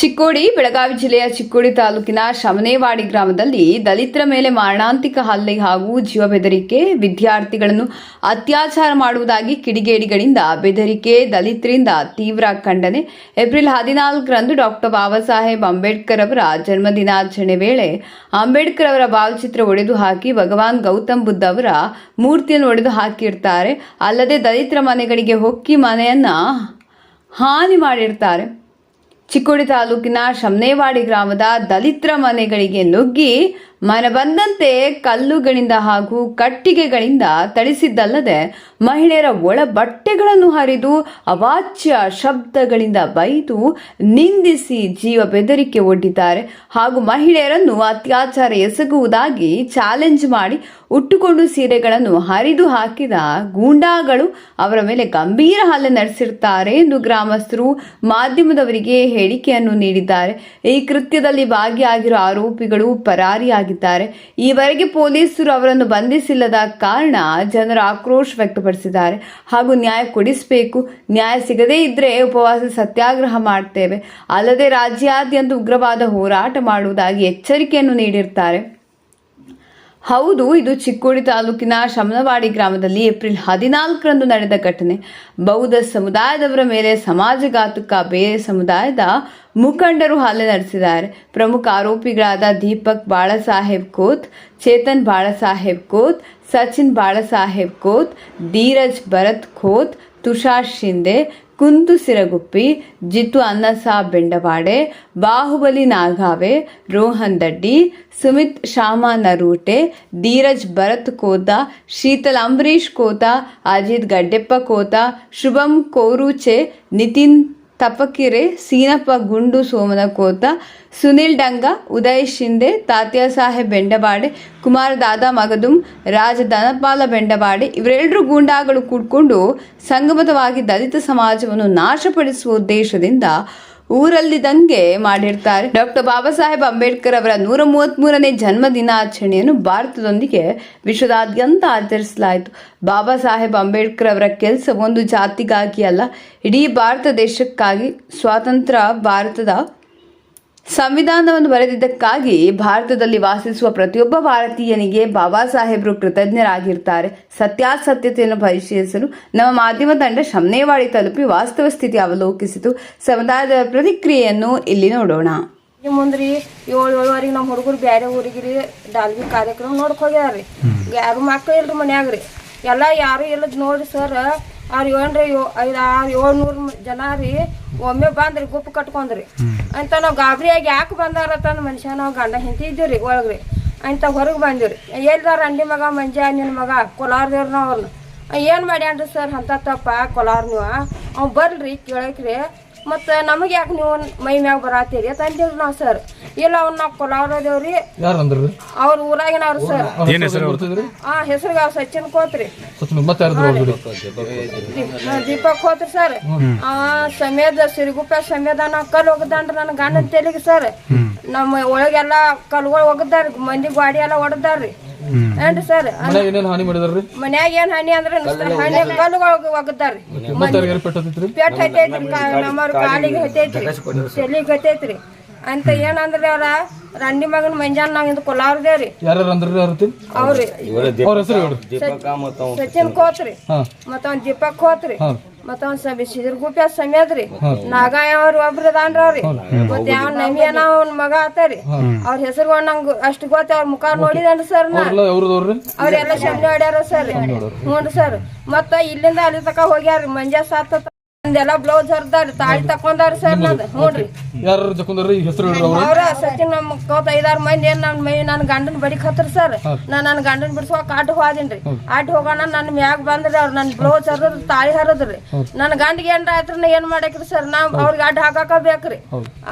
ಚಿಕ್ಕೋಡಿ, ಬೆಳಗಾವಿ ಜಿಲ್ಲೆಯ ಚಿಕ್ಕೋಡಿ ತಾಲೂಕಿನ ಶಮನೇವಾಡಿ ಗ್ರಾಮದಲ್ಲಿ ದಲಿತರ ಮೇಲೆ ಮಾರಣಾಂತಿಕ ಹಲ್ಲೆ ಹಾಗೂ ಜೀವ ಬೆದರಿಕೆ, ವಿದ್ಯಾರ್ಥಿಗಳನ್ನು ಅತ್ಯಾಚಾರ ಮಾಡುವುದಾಗಿ ಕಿಡಿಗೇಡಿಗಳಿಂದ ಬೆದರಿಕೆ, ದಲಿತರಿಂದ ತೀವ್ರ ಖಂಡನೆ. ಏಪ್ರಿಲ್ ಹದಿನಾಲ್ಕರಂದು ಡಾಕ್ಟರ್ ಬಾಬಾ ಸಾಹೇಬ್ ಅಂಬೇಡ್ಕರ್ ಅವರ ಜನ್ಮದಿನಾಚರಣೆ ವೇಳೆ ಅಂಬೇಡ್ಕರ್ ಅವರ ಭಾವಚಿತ್ರ ಒಡೆದು ಹಾಕಿ ಭಗವಾನ್ ಗೌತಮ್ ಬುದ್ಧ ಅವರ ಮೂರ್ತಿಯನ್ನು ಒಡೆದು ಹಾಕಿರ್ತಾರೆ. ಅಲ್ಲದೆ ದಲಿತರ ಮನೆಗಳಿಗೆ ಹೊಕ್ಕಿ ಮನೆಯನ್ನ ಹಾನಿ ಮಾಡಿರ್ತಾರೆ. ಚಿಕ್ಕೋಡಿ ತಾಲೂಕಿನ ಶಮ್ನೇವಾಡಿ ಗ್ರಾಮದ ದಲಿತರ ಮನೆಗಳಿಗೆ ನುಗ್ಗಿ ಮನ ಬಂದಂತೆ ಕಲ್ಲುಗಳಿಂದ ಹಾಗೂ ಕಟ್ಟಿಗೆಗಳಿಂದ ತಳಿಸಿದ್ದಲ್ಲದೆ ಮಹಿಳೆಯರ ಒಳ ಬಟ್ಟೆಗಳನ್ನು ಹರಿದು ಅವಾಚ್ಯ ಶಬ್ದಗಳಿಂದ ಬೈದು ನಿಂದಿಸಿ ಜೀವ ಬೆದರಿಕೆ ಒಡ್ಡಿದ್ದಾರೆ. ಹಾಗೂ ಮಹಿಳೆಯರನ್ನು ಅತ್ಯಾಚಾರ ಎಸಗುವುದಾಗಿ ಚಾಲೆಂಜ್ ಮಾಡಿ ಉಟ್ಟುಕೊಂಡು ಸೀರೆಗಳನ್ನು ಹರಿದು ಹಾಕಿದ ಗೂಂಡಾಗಳು ಅವರ ಮೇಲೆ ಗಂಭೀರ ಹಲ್ಲೆ ನಡೆಸಿರುತ್ತಾರೆ ಎಂದು ಗ್ರಾಮಸ್ಥರು ಮಾಧ್ಯಮದವರಿಗೆ ಹೇಳಿಕೆಯನ್ನು ನೀಡಿದ್ದಾರೆ. ಈ ಕೃತ್ಯದಲ್ಲಿ ಭಾಗಿಯಾಗಿರುವ ಆರೋಪಿಗಳು ಪರಾರಿಯಾಗಿದ್ದಾರೆ. ಈವರೆಗೆ ಪೊಲೀಸರು ಅವರನ್ನು ಬಂಧಿಸಿಲ್ಲದ ಕಾರಣ ಜನರು ಆಕ್ರೋಶ ವ್ಯಕ್ತಪಡಿಸಿದ್ದಾರೆ. ಹಾಗೂ ನ್ಯಾಯ ಕೊಡಿಸಬೇಕು. ನ್ಯಾಯ ಸಿಗದೇ ಇದ್ರೆ ಉಪವಾಸ ಸತ್ಯಾಗ್ರಹ ಮಾಡ್ತೇವೆ. ಅಲ್ಲದೆ ರಾಜ್ಯಾದ್ಯಂತ ಉಗ್ರವಾದ ಹೋರಾಟ ಮಾಡುವುದಾಗಿ ಎಚ್ಚರಿಕೆಯನ್ನು ನೀಡಿರ್ತಾರೆ. ಹೌದು, ಇದು ಚಿಕ್ಕೋಡಿ ತಾಲೂಕಿನ ಶಮನವಾಡಿ ಗ್ರಾಮದಲ್ಲಿ ಏಪ್ರಿಲ್ ಹದಿನಾಲ್ಕರಂದು ನಡೆದ ಘಟನೆ. ಬೌದ್ಧ ಸಮುದಾಯದವರ ಮೇಲೆ ಸಮಾಜಘಾತುಕ ಬೇರೆ ಸಮುದಾಯದ ಮುಖಂಡರು ಹಲ್ಲೆ ನಡೆಸಿದ್ದಾರೆ. ಪ್ರಮುಖ ಆರೋಪಿಗಳಾದ ದೀಪಕ್ ಬಾಳಸಾಹೇಬ್ ಕೋತ್, ಚೇತನ್ ಬಾಳಸಾಹೇಬ್ ಕೋತ್, ಸಚಿನ್ ಬಾಳಸಾಹೇಬ್ ಕೋತ್, ಧೀರಜ್ ಭರತ್ ಖೋತ್ ತುಷಾರ್ ಶಿಂದೆ ಕುಂತು ಸಿರಗುಪ್ಪಿ, ಜಿತು ಅನ್ನಸಾ ಬೆಂಡವಾಡೆ, ಬಾಹುಬಲಿ ನಾಗಾವೆ, ರೋಹನ್ ದಡ್ಡಿ, ಸುಮಿತ್ ಶಾಮಾ ನರೂಟೆ, ಧೀರಜ್ ಭರತ್ ಕೋತ, ಶೀತಲ್ ಅಂಬರೀಶ್ ಕೋತ, ಅಜಿತ್ ಗಡ್ಡೆಪ್ಪ ಕೋತ, ಶುಭಂ ಕೋರುಚೆ, ನಿತಿನ್ ತಪಕಿರೆ ಸೀನಪ್ಪ ಗುಂಡು ಸೋಮನಕೋತ ಸುನಿಲ್ ಡಂಗ, ಉದಯ್ ಶಿಂದೆ, ತಾತ್ಯ ಸಾಹೇಬ್ ಬೆಂಡಬಾಡೆ ಕುಮಾರ ದಾದಾ ಮಗದುಂ, ರಾಜ ಧನಪಾಲ ಬೆಂಡಬಾಡೆ ಇವರೆಲ್ಲರೂ ಗೂಂಡಾಗಳು ಕೂಡ್ಕೊಂಡು ಸಂಗಮತವಾಗಿ ದಲಿತ ಸಮಾಜವನ್ನು ನಾಶಪಡಿಸುವ ಉದ್ದೇಶದಿಂದ ಊರಲ್ಲಿ ದಂಗೆ ಮಾಡಿರ್ತಾರೆ. ಡಾಕ್ಟರ್ ಬಾಬಾ ಸಾಹೇಬ್ ಅಂಬೇಡ್ಕರ್ ಅವರ ನೂರ ಮೂವತ್ತ್ಮೂರನೇ ಜನ್ಮ ದಿನಾಚರಣೆಯನ್ನು ಭಾರತದೊಂದಿಗೆ ವಿಶ್ವದಾದ್ಯಂತ ಆಚರಿಸಲಾಯಿತು. ಬಾಬಾ ಸಾಹೇಬ್ ಅಂಬೇಡ್ಕರ್ ಅವರ ಕೆಲಸ ಒಂದು ಜಾತಿಗಾಗಿ ಅಲ್ಲ, ಇಡೀ ಭಾರತ ದೇಶಕ್ಕಾಗಿ, ಸ್ವಾತಂತ್ರ್ಯ ಭಾರತದ ಸಂವಿಧಾನವನ್ನು ಬರೆದಿದ್ದಕ್ಕಾಗಿ ಭಾರತದಲ್ಲಿ ವಾಸಿಸುವ ಪ್ರತಿಯೊಬ್ಬ ಭಾರತೀಯನಿಗೆ ಬಾಬಾ ಸಾಹೇಬರು ಕೃತಜ್ಞರಾಗಿರ್ತಾರೆ. ಸತ್ಯಾಸತ್ಯತೆಯನ್ನು ಪರಿಶೀಲಿಸಲು ನಮ್ಮ ಮಾಧ್ಯಮ ತಂಡ ಶಮನೇವಾಡಿ ತಲುಪಿ ವಾಸ್ತವ ಸ್ಥಿತಿ ಅವಲೋಕಿಸಿತು. ಸಮುದಾಯದ ಪ್ರತಿಕ್ರಿಯೆಯನ್ನು ಇಲ್ಲಿ ನೋಡೋಣ. ಈ ಮುಂದ್ರಿ ಏಳು ಏಳುವರೆಗೆ ನಮ್ಮ ಹುಡುಗರು ಬೇರೆ ಊರಿಗೆ ರೀ ಡಾಲ್ಬಿ ಕಾರ್ಯಕ್ರಮ ನೋಡಕ್ ಹೋಗ್ಯಾರ್ರಿ. ಯಾರು ಮಕ್ಕಳು ಇಲ್ರಿ ಮನ್ಯಾಗ ರೀ ಎಲ್ಲ ಯಾರು ಇಲ್ಲದ್ ನೋಡ್ರಿ ಸರ್. ಅವ್ರು ಏನ್ರಿ ಐದ್ ಆರು ಏಳ್ನೂರು ಜನ ರೀ. ಒಮ್ಮೆ ಬಂದ್ರಿ, ಗುಪ್ಪು ಕಟ್ಕೊಂಡ್ರಿ. ಅಂತ ನಾವು ಗಾಬರಿಯಾಗಿ ಯಾಕೆ ಬಂದಾರ ಬಂದಾರತ್ತಂದ್ ಮನುಷ್ಯ, ನಾವು ಗಂಡ ಹಿಂತಿ ಇದ್ದೀವ್ರಿ ಒಳಗ್ರಿ. ಅಂತ ಹೊರಗೆ ಬಂದಿವ್ರಿ. ಎಲ್ದಾರ ಅಂಡಿ ಮಗ, ಮಂಜ ನಿನ್ನ ಮಗ ಕೊಲಾರ್ದೇವ್ರ ನಾವು ಅವ್ರನ್ನ ಏನು ಮಾಡ್ಯಾನ್ರಿ ಸರ್, ಅಂತ ತಪ್ಪ ಕೊಲಾರ್ ನೀವು ಅವ್ ಬರ್ಲ್ರಿ, ಕೇಳಕ್ರಿ. ಮತ್ತು ನಮಗೆ ಯಾಕೆ ನೀವು ಮೈ ಮ್ಯಾಗ ಬರಾತೀರಿ ಅಂತ ಅಂತೀವ್ರಿ ನಾವು ಸರ್. ಇಲ್ಲ ಅವ್ನ ನಾವು ಕೊಲಾರದೇವ್ರಿ ಯಾರು ಅಂದ್ರಿ ಅವ್ರ ಊರಾಗಿನವ್ರು ಸರ್. ಏನ್ ಹೆಸರು ಆ ಹೆಸರಿಗೆ ಅವ್ರು ಸಚಿನ್ ಕೋತ್ರಿ. ಸಚಿನ್ ಮತ್ತೆ ದೀಪಕ್ ಹೋತ್ರಿ ಸರ್. ಆ ಸಮೇದ ಸಿರಿಗುಪ್ಪ ಸಮೇದ ನಾ ಕಲ್ ಒಗದಾನ್ರಿ ನನ್ನ ಗಂಡನ ತೆಲಿಗೆ ಸರ್. ನಮ್ಮ ಒಳಗೆಲ್ಲ ಕಲ್ಗಳು ಒಗದಾರ ಮಂದಿ ಗಾಡಿ ಎಲ್ಲ ಹೊಡೆದಾರ್ರಿ ಏನ್ರಿ ಸರ್? ಮನ್ಯಾಗ ಏನೇನು ಹಾನಿ ಮಾಡಿದಾರ್ರಿ? ಮನ್ಯಾಗ ಏನ್ ಹನಿ ಅಂದ್ರೆ ಹಣ್ಣೆ ಕಲ್ಲುಗಳು ಪೆಟ್ಟತಿತ್ರಿ ಪೇಟ್ ಹತ್ತೈತ್ರಿ? ನಮ್ಮ ಕಾಲಿಗೆ ಹತ್ತೈತ್ರಿ. ತೆಲಿಗೆ ಹತ್ತೈತ್ರಿ. ಅಂತ ಏನಂದ್ರೆ ಅವ್ರ? ರಂಡಿ ಮಗನ ಮಂಜಾನ್ ನಾವ್ ಇದು ಅಂದ್ರಿ ಅವ್ರತಿ ಅವ್ರಿ ಅವ್ರ. ಹೆಸರು ಹೇಳ್ರಿ ಸಚಿನ್ ಕೋತ್ರಿ. ಮತ್ತ ಅವ್ನ್ ದೀಪಕ್ ಹೋತ್ರಿ ಮತ್ತ ಅವ್ನ್ ಸಬಿ ಸಿದ್ರ ಗುಪ್ಯ ಸಮೇದ್ರಿ ನಾಗಾಯ ಅವ್ರ ಒಬ್ರು ಅದಾನ್ರಿ ಅವ್ರಿ. ಮತ್ತೆ ಯಾವ ನಮಿಯನ ಅವ್ನ ಮಗ ಆತರಿ. ಅವ್ರ ಹೆಸರು ನಂಗ್ ಅಷ್ಟ ಗೊತ್ತ ಅವ್ರ ಮುಖ ನೋಡಿದನ್ರಿ ಸರ್ ನಾ ಅವ್ರೆಲ್ಲ ಶಬ್ದ ಹೊಡ್ಯಾರ ಸರ್. ಹ್ಞೂ ಸರ್. ಮತ್ತ ಇಲ್ಲಿಂದ ಅಲ್ಲಿ ತಕ ಹೋಗ್ಯಾರ ಮಂಜಾ ಸಾತ ಒಂದೆಲ್ಲ ಬ್ಲೌಸ್ ಹರ್ದಾರಿ ತಾಳಿ ತಕೊಂಡಾರ ಸರ್ ನಂದು. ಹ್ಞೂನ್ರಿ ಯಾರು ಜಕೊಂಡ್ರಿ ಹೆಸರು ಹೇಳ್ರಿ ಅವ್ರು. ಅವ್ರ ಸಚಿನ್ ನಮ್ ಕೋತ ಐದಾರು ಮಂದಿ ಏನ್ ನನ್ನ ಮೈ ನನ್ ಗಂಡನ್ ಬಡಿಕ್ ಹತ್ರ ಸರ್. ನಾನು ನನ್ ಗಂಡನ್ ಬಿಡ್ಸುವಾಗ ಆಟ ಹೋದಿನ್ರಿ. ಆಟ ಹೋಗೋಣ ನನ್ನ ಮ್ಯಾಗ ಬಂದ್ರಿ ಅವ್ರ ನನ್ ಬ್ಲೌಸ್ ಹರದ್ ತಾಳಿ ಹರದ್ರಿ ನನ್ ಗಂಡಿಗೆ ಏನ್ರ ಆಯ್ತ್ರ ನಾ ಏನ್ ಮಾಡಕ್ರಿ ಸರ್? ನಾವ್ ಅವ್ರಿಗೆ ಅಡ್ಡ ಹಾಕಾಕ ಬೇಕ್ರಿ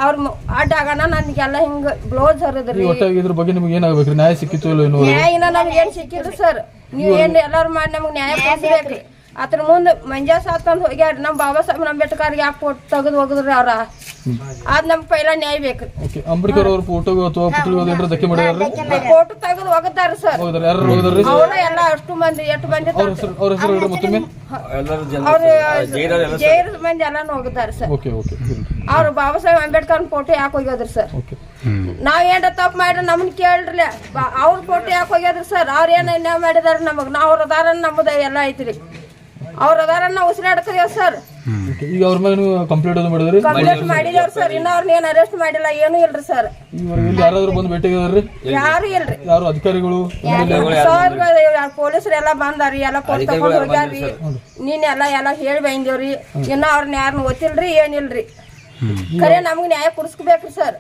ಅವ್ರ ಅಡ್ಡ ಆಗೋಣ ನನ್ಗೆಲ್ಲ ಹಿಂಗ ಬ್ಲೌಸ್ ಹರದ್ರಿ ಒಟ್ಟ ಇದ್ರ ಬಗ್ಗೆ ನಿಮ್ಗೆ ಏನಾಗ್ಬೇಕ್ರಿ? ನ್ಯಾಯ ಸಿಕ್ಕಿತ್ತು ಇಲ್ಲ ಏನು ನ್ಯಾಯ ಇನ್ನ ನಮ್ಗೆ ಏನ್ ಸಿಕ್ಕಿದ್ರು ಸರ್. ನೀವ್ ಏನ್ ಎಲ್ಲಾರು ಮಾಡಿ ನಮ್ಗೆ ನ್ಯಾಯ ಕೊಡ್ಸ್ಬೇಕ್ರಿ. ಅದ್ರ ಮುಂದೆ ಮಂಜಾ ಸಾತ್ ಅಂದ್ ಹೋಗ್ಯಾರ ನಮ್ ಬಾಬಾ ಸಾಹೇಬ್ ಅಂಬೇಡ್ಕರ್ ಯಾಕೆ ಫೋಟೋ ತೆಗೆದು ಹೋಗಿದ್ರಿ ಅವ್ರ? ಅದ್ ನಮ್ಗೆ ಪೈಲ ನ್ಯಾಯ ಬೇಕು. ಅಂಬೇಡ್ಕರ್ ಅವ್ರ ಫೋಟೋ ಅಥವಾ ಧಕ್ಕೆ ಮಾಡ್ಯಾರ ಫೋಟೋ ತೆಗೆದು ಒಗದಾರ ಸರ್ ಅವರ ಎಲ್ಲ ಅಷ್ಟು ಮಂದಿ ಎಷ್ಟು ಮಂದಿ ಅವ್ರ ಹೆಸರು ಹೇಳ್ರಿ ಮತ್ತೊಮ್ಮೆ. ಅವ್ರು ಜೈರ ಮಂದಿ ಎಲ್ಲ ಹೋಗಿದ್ದಾರೆ ಸರ್ ಓಕೆ ಓಕೆ ಅವ್ರು ಬಾಬಾ ಸಾಹೇಬ್ ಅಂಬೇಡ್ಕರ್ ಫೋಟೋ ಯಾಕೆ ಹೋಗ್ಯೋದ್ರಿ ಸರ್ ನಾವ್ ಏನ್ರ ತಪ್ಪು ಮಾಡ್ರಿ ನಮ್ನ ಕೇಳ್ರಿ ಅವ್ರ ಫೋಟೋ ಯಾಕೆ ಹೋಗ್ಯಾದ್ರಿ ಸರ್ ಅವ್ರ ಏನ ನ್ಯಾಯ ಮಾಡಿದಾರ ನಮಗ್? ನಾವ್ ಅವ್ರ ಅದಾರ ನಮ್ದ ಎಲ್ಲ ಐತ್ರಿ. ಅವ್ರ ಅದಾರ ನಾವು ಉಸಿರಾಡ್ತೀವಿ ಸರ್ ಈಗ ಅವ್ರ ಮೇಲೆ ನೀವು ಕಂಪ್ಲೇಂಟ್ ಅದು ಮಾಡಿದ್ರಿ? ಕಂಪ್ಲೇಂಟ್ ಮಾಡಿದೇವ್ರಿ ಸರ್. ಇನ್ನ ಅವ್ರನ್ನ ಏನ್ ಅರೆಸ್ಟ್ ಮಾಡಿಲ್ಲ ಏನು ಇಲ್ರಿ ಸರ್. ಈವರೆಗೆ ಇಲ್ಲಿ ಯಾರಾದ್ರೂ ಬಂದು ಭೇಟಿಯಾಗಿದಾರ್ರಿ ಯಾರು ಇಲ್ರಿ. ಯಾರು ಅಧಿಕಾರಿಗಳು ಸರ್ ಪೊಲೀಸರು ಎಲ್ಲ ಬಂದಾರಿ ಎಲ್ಲ ಕೊಟ್ಟು ತಗೊಂಡ್ ಹೋಗ್ಯಾರಿ ನೀನ್ ಎಲ್ಲ ಎಲ್ಲ ಹೇಳಿ ಬಂದೇವ್ರಿ. ಇನ್ನ ಅವ್ರನ್ನ ಯಾರನ್ನ ಗೊತ್ತಿಲ್ರಿ ಏನಿಲ್ರಿ. ಖರೆ ನಮ್ಗ್ ನ್ಯಾಯ ಕುಡಿಸ್ಬೇಕ್ರಿ ಸರ್.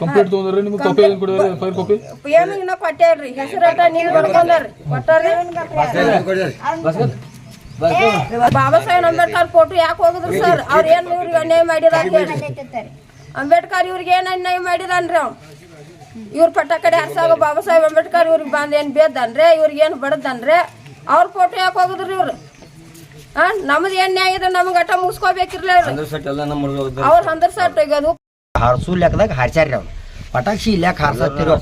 ಕಂಪ್ಲೇಂಟ್ ತಗೊಂಡ್ರಿ ನಿಮ್ಗೆ ಕಾಪಿ ಏನು ಕೊಡಿದಾರೆ ಫೈರ್ ಕಾಪಿ ಏನು ಇನ್ನ ಕೊಟ್ಟಾರ್ರಿ ಹೆಸರಾಟ ನೀವ್ ಬರ್ಕೊಂಡ್ರಿ ಕೊಟ್ಟಾರ್ರಿ? ಬಾಬಾ ಸಾಹೇಬ್ ಅಂಬೇಡ್ಕರ್ ಫೋಟೋ ಯಾಕೆ ಹೋಗಿದ್ರು ಸರ್ ಅವ್ರ ಏನ್ ಇವ್ರಿಗೆ ಅನ್ಯಾಯ ಮಾಡಿರ ಅಂಬೇಡ್ಕರ್ ಇವ್ರಿಗೆ ಏನ್ ಅನ್ಯಾಯ ಮಾಡಿದಾನ್ರಿ ಅವ್ ಇವ್ರ ಪಟ್ಟ ಕಡೆ ಹರ್ಸಾಗ ಬಾಬಾ ಸಾಹೇಬ್ ಅಂಬೇಡ್ಕರ್ ಇವ್ರಿಗೆ ಬಂದ್ ಏನ್ ಬೇದನ್ರಿ ಇವ್ರಿಗೆ ಏನ್ ಬಡದನ್ರಿ ಅವ್ರ ಫೋಟೋ ಯಾಕೆ ಹೋಗಿದ್ರು ಇವ್ರು? ಹಾ ನಮ್ದು ಏನ್ ನ್ಯಾಯ ಇದೆ ನಮ್ಗೆ ಅಟ ಮುಗಿಸ್ಕೋಬೇಕಿರ್ಲ ಅವ್ರ ಹಂದ್ರ ಸಟ್ ಹೋಗ್ಯೋದು. ಹಾರಿಸು ಲೆಕ್ಕದಾಗ ಹಾರ್ಸ್ಯಾರ್ರಿ ಅವ್ರು. ಪಟಾಕ್ಷಿ ಇಲ್ಯಾಕೆ ಹಾರ್ಸತ್ತಿರೋ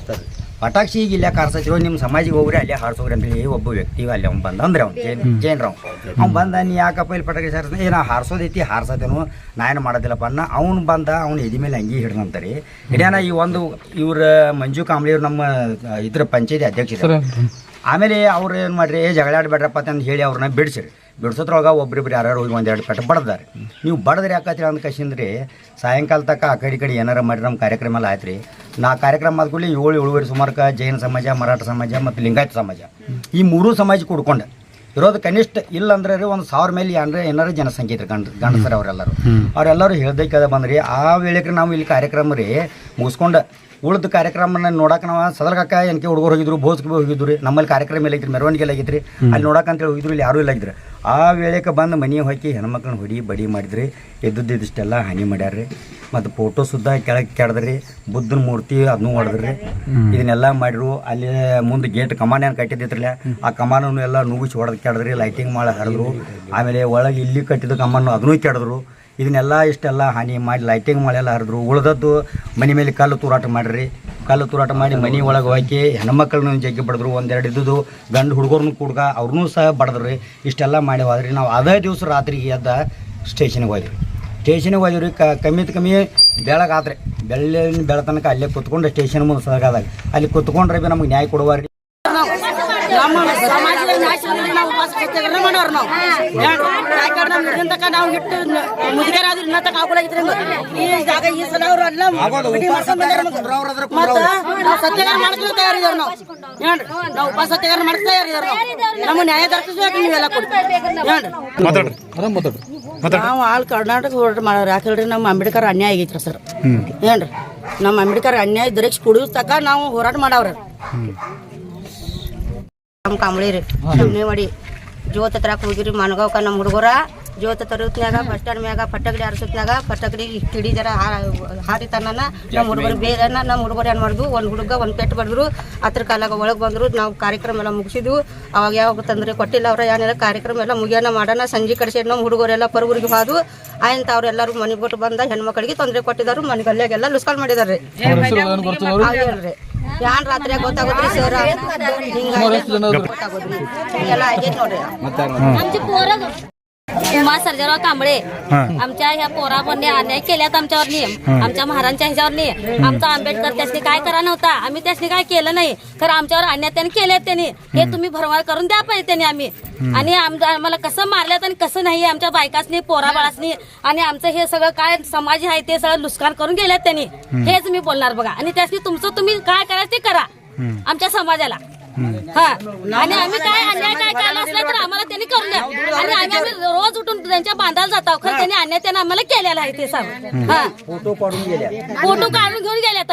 ಪಟಾಕ್ಷಿ ಈಗ ಹಾರ್ಸತ್ತಿರೋ ನಿಮ್ಮ ಸಮಾಜಿಗೆ ಹೋಗ್ರಿ ಅಲ್ಲೇ ಅಂತ ಅಂತೇಳಿ ಒಬ್ಬ ವ್ಯಕ್ತಿ ಅಲ್ಲಿ ಅವ್ನು ಬಂದ ಅಂದ್ರೆ ಅವ್ನು ಜೈನ್ ಜೈನ್ ಅವ್ನು ಅವ್ನು ಬಂದ ನೀ ಯಾಕಪ್ಪ ಇಲ್ಲಿ ಪಟಾಕಿ ಹಾರ್ಸ ಏನ ಹಾರ್ಸೋದೈತಿ ಹಾರಿಸತೇನು ನಾ ಏನು ಮಾಡೋದಿಲ್ಲಪ್ಪ ಅನ್ನ. ಅವ್ನು ಬಂದ ಅವ್ನು ಎದಿ ಮೇಲೆ ಅಂಗಿ ಹಿಡ್ದಂತರಿ ಹಿಡಿಯೋಣ ಈ ಒಂದು ಇವ್ರ ಮಂಜು ಕಾಂಬ್ಳಿಯವ್ರು ನಮ್ಮ ಇದ್ರ ಪಂಚಾಯತಿ ಅಧ್ಯಕ್ಷರು ಆಮೇಲೆ ಅವ್ರು ಏನು ಮಾಡ್ರಿ ಏ ಜಗಳ ಆಡಬೇಡ್ರಪ್ಪ ಅಂತ ಹೇಳಿ ಅವ್ರನ್ನ ಬಿಡಿಸಿರಿ. ಬಿಡ್ಸೋದ್ರೊಳಗೆ ಒಬ್ರಿಬ್ರು ಯಾರು ಹೋಗಿ ಒಂದೆರಡು ಪೆಟ್ಟು ಬಡ್ದಾರೆ. ನೀವು ಬಡದ್ರಿ ಯಾಕತ್ತೀರ ಅಂದ ಕಸಿಂದ್ರಿ ಸಾಯಂಕಾಲ ತಕ್ಕ ಆ ಕಡೆ ಈ ಕಡೆ ಏನಾರ ಮಾಡಿರಿ ನಮ್ಮ ಕಾರ್ಯಕ್ರಮ ಎಲ್ಲ ಆಯ್ತು ರೀ ನಾ ಕಾರ್ಯಕ್ರಮ ಆದ್ಕೂಡಲೇ ಏಳು ಏಳುವರೆ ಸುಮಾರಕ ಜೈನ ಸಮಾಜ ಮರಾಠ ಸಮಾಜ ಮತ್ತು ಲಿಂಗಾಯತ ಸಮಾಜ ಈ ಮೂರೂ ಸಮಾಜ ಕೂಡ್ಕೊಂಡು. ಇರೋದು ಕನಿಷ್ಠ ಇಲ್ಲ ಅಂದ್ರೆ ರೀ ಒಂದು ಸಾವಿರ ಮೇಲೆ ಅಂದ್ರೆ ಏನಾರ ಜನಸಂಖ್ಯೆ ಇದ್ರೆ ಗಂಡ ಗಂಡಸರು ಅವರೆಲ್ಲರೂ. ಅವರೆಲ್ಲರೂ ಹೇಳ್ದಕ್ಕೆ ಬಂದ್ರಿ ಆ ವೇಳೆಗೆ ನಾವು ಇಲ್ಲಿ ಕಾರ್ಯಕ್ರಮ ರೀ ಮುಗಿಸ್ಕೊಂಡು. ಉಳಿದ ಕಾರ್ಯಕ್ರಮನ ನೋಡಕ್ಕೆ ನಾವು ಸದರ್ಗಕ್ಕ ಏನಕ್ಕೆ ಹುಡುಗರು ಹೋಗಿದ್ರು ಭೋಸ್ಗೆ ಹೋಗಿದ್ರು ರೀ ನಮ್ಮಲ್ಲಿ ಕಾರ್ಯಕ್ರಮ ಎಲ್ಲ ಐತ್ರಿ ಮೆರವಣಿಗೆ ಎಲ್ಲ ಆಗೈತ್ರಿ ಅಲ್ಲಿ ನೋಡಕ್ಕೆ ಅಂತೇಳಿ ಹೋಗಿದ್ರು ಇಲ್ಲಿ ಯಾರೂ ಇಲ್ಲ ಇದ್ರಿ ಆ ವೇಳೆಗೆ ಬಂದು ಮನೆ ಹೋಗಿ ಹೆಣ್ಮಕ್ಳನ್ನ ಹೊಡಿ ಬಡಿ ಮಾಡಿದ್ರಿ ಎದ್ದದ್ದು ಇದಿಷ್ಟೆಲ್ಲ ಹಾನಿ ರೀ ಮತ್ತು ಫೋಟೋ ಸುದ್ದ ಕೆಳಗೆ ಕೆಡದ್ರಿ ಬುದ್ಧನ ಮೂರ್ತಿ ಅದನ್ನು ಹೊಡೆದ್ರಿ. ಇದನ್ನೆಲ್ಲ ಮಾಡಿರು ಅಲ್ಲಿ ಮುಂದೆ ಗೇಟ್ ಕಮಾನ್ ಏನು ಕಟ್ಟಿದ್ದಿತ್ರಲ್ಲ ಆ ಕಮಾನನ್ನು ಎಲ್ಲ ನುಗ್ಗಿಸಿ ಹೊಡೆದು ಕೆಡದ್ರಿ ಲೈಟಿಂಗ್ ಮಾಡಿ ಹರಿದ್ರು. ಆಮೇಲೆ ಒಳಗೆ ಇಲ್ಲಿ ಕಟ್ಟಿದ ಕಮಾನು ಅದನ್ನೂ ಕೆಡದ್ರು. ಇದನ್ನೆಲ್ಲ ಇಷ್ಟೆಲ್ಲ ಹಾನಿ ಮಾಡಿ ಲೈಟಿಂಗ್ ಮಾಡೆಲ್ಲ ಹರಿದ್ರು. ಉಳ್ದದ್ದು ಮನೆ ಮೇಲೆ ಕಲ್ಲು ತೂರಾಟ ಮಾಡಿರಿ. ಕಲ್ಲು ತೂರಾಟ ಮಾಡಿ ಮನೆ ಒಳಗೆ ಹೋಗಿ ಹೆಣ್ಮಕ್ಳನ್ನ ಜಗ್ಗಿ ಬಡಿದ್ರು. ಒಂದೆರಡು ಇದ್ದುದು ಗಂಡು ಹುಡುಗರ್ನು ಕೂಡ ಅವ್ರನ್ನೂ ಸಹ ಬಡದ್ರಿ. ಇಷ್ಟೆಲ್ಲ ಮಾಡಿ ಹೋದ್ರಿ. ನಾವು ಅದೇ ದಿವಸ ರಾತ್ರಿಗೆ ಎದ್ದ ಸ್ಟೇಷನ್ಗೆ ಹೋದ್ರಿ ಸ್ಟೇಷನ್ಗೆ ಹೋದ್ರಿ ಕ ಕಮ್ಮಿತ್ ಕಮ್ಮಿ ಬೆಳಗಾದ್ರೆ ಬೆಳ್ಳಿನ ಬೆಳತನಕ ಅಲ್ಲೇ ಕುತ್ಕೊಂಡು ಸ್ಟೇಷನ್ ಮುಂದೆ ಸಲಗಾದಾಗ ಅಲ್ಲಿ ಕುತ್ಕೊಂಡ್ರೆ ಬಿ ನಮ್ಗೆ ನ್ಯಾಯ ಕೊಡುವಾರಿ. ನಮ್ಮ ಸತ್ಯಾಗ್ರಹ ಮಾಡೋರು ನಾವು. ಯಾಕಂದ್ರೆ ಹಿಡಿದ ತನಕ ನಾವು ಹಿಟ್ಟು ಮುದುಗರ ಆದ್ರೆ ಇನ್ನ ತಕ ಆಗೋಲಾಗಿದ್ರಿ ಈ ಜಾಗ ಈ ಸಲ ಅವ್ರು ಎಲ್ಲ ಬಿಡಿ ಮಾಡ್ಕೊಂಡ್ ಬಂದಾರ ಮತ್ತ ನಾವು ಸತ್ಯಾಗ್ರಹ ಮಾಡ್ಕೊಂಡು ತಯಾರಿದಾರ ನಾವು. ಏನ್ರಿ? ನಾವು ಉಪ ಸತ್ಯಾಗ್ರಹ ಮಾಡ್ತಾ ತಯಾರಿದಾರ ನಾವು. ನಮ್ಮ ನ್ಯಾಯ ದೊರಕಿಸ್ಬೇಕು ನೀವೆಲ್ಲ ಕೊಡಿ. ಏನ್ರಿ? ನಾವು ಆಳ್ ಕರ್ನಾಟಕ ಹೋರಾಟ ಮಾಡೋರು. ಯಾಕೆ ಹೇಳ್ರಿ? ನಮ್ಮ ಅಂಬೇಡ್ಕರ್ ಅನ್ಯಾಯ ಆಗೈತ್ರಿ ಸರ್. ಏನ್ರಿ? ನಮ್ಮ ಅಂಬೇಡ್ಕರ್ ಅನ್ಯಾಯ ದೊರಕಿಸಿ ಕುಡಿಯೋ ತಕ ನಾವು ಹೋರಾಟ ಮಾಡವ್ರ. ನಮ್ಮ ಕಂಬಳಿ ರೀ. ಮಾಡಿ. ಜೋತ್ ತರಕ ಹೋಗಿರಿ ಮನಗಾವ್ಕ ನಮ್ಮ ಹುಡುಗರ ಜ್ಯೋತಿ ತರೋತ್ನ್ಯಾಗ ಬಸ್ ಸ್ಟ್ಯಾಂಡ್ ಮ್ಯಾಗ ಪಟ್ಟಗಡಿ ಹರಿಸೋತ್ನ್ಯಾಗ ಪಟ್ಟಗಡಿ ತಿಡಿ ಜರ ಹಾರಿತನ ನಮ್ಮ ಹುಡುಗರು ಬೇರೆನ ನಮ್ಮ ಹುಡುಗರು ಏನು ಮಾಡಿದ್ವು ಒಂದು ಹುಡುಗ ಒಂದು ಪೆಟ್ಟು ಬಡಿದ್ರು ಹತ್ರ ಕಾಲಾಗ ಒಳಗೆ ಬಂದರು ನಾವು ಕಾರ್ಯಕ್ರಮ ಎಲ್ಲ ಮುಗಿಸಿದ್ವು. ಅವಾಗ ಯಾವಾಗ ತಂದ್ರೆ ಕೊಟ್ಟಿಲ್ಲ ಅವ್ರ ಏನೆಲ್ಲ ಕಾರ್ಯಕ್ರಮ ಎಲ್ಲ ಮುಗಿಯೋಣ ಮಾಡೋಣ ಸಂಜೆ ಕಡಿಸಿ ನಮ್ಮ ಹುಡುಗರೆಲ್ಲ ಪರಗುರಿಗೆ ಹೋದ್ವು ಆಯ್ತು ಅವ್ರೆಲ್ಲರೂ ಮನೆಗೆ ಬಿಟ್ಟು ಬಂದ ಹೆಣ್ಮಕ್ಳಿಗೆ ತೊಂದರೆ ಕೊಟ್ಟಿದ್ದಾರೆ ಮನೆ ಗಲ್ಯಾಗೆಲ್ಲ ಲುಸ್ಕಾಲ್ ಮಾಡಿದಾರೆ ಅವ್ರ ಯಾನ್ ರಾತ್ರಿ ಗೊತ್ತಾಗೋದ್ರಿ ಸರ್ ಹಿಂಗ ಗೊತ್ತಾಗೋದ್ರಿ. ಎಲ್ಲ ಆಗೈತೆ ನೋಡ್ರಿ. उमा सर्जेराव कांबळे. आमच्या ह्या पोरावरने अन्याय केल्यात आमच्यावरनी. आमच्या महाराजांच्या ह्याच्यावरनी. आमचा आंबेडकर त्यासनी काय करा नव्हता. आम्ही त्यासनी काय केलं नाही. खरं आमच्यावर अन्याय त्यांनी केलेत त्यांनी. हे तुम्ही भरवाळ करून द्या पाहिजे त्यांनी आम्ही. आणि आम- आम्हाला कसं मारल्यात आणि कसं नाही आमच्या बायकासनी पोरा बाळासनी आणि आमचं हे सगळं काय समाज आहे ते सगळं नुकसान करून गेल्यात त्यांनी. हेच मी बोलणार बघा. आणि त्यासनी तुमचं तुम्ही काय करायचं ते करा. आमच्या समाजाला. हा. आणि आम्ही काय अन्याय काय केला असला तर आम्हाला त्यांनी करून द्या. आणि आम्ही तिकडून त्यांच्या बांधायला जातो खरं त्यांनी आणण्यात त्यांना आम्हाला केलेलं आहे ते सांग हा. फोटो काढून घेऊन गेल्या.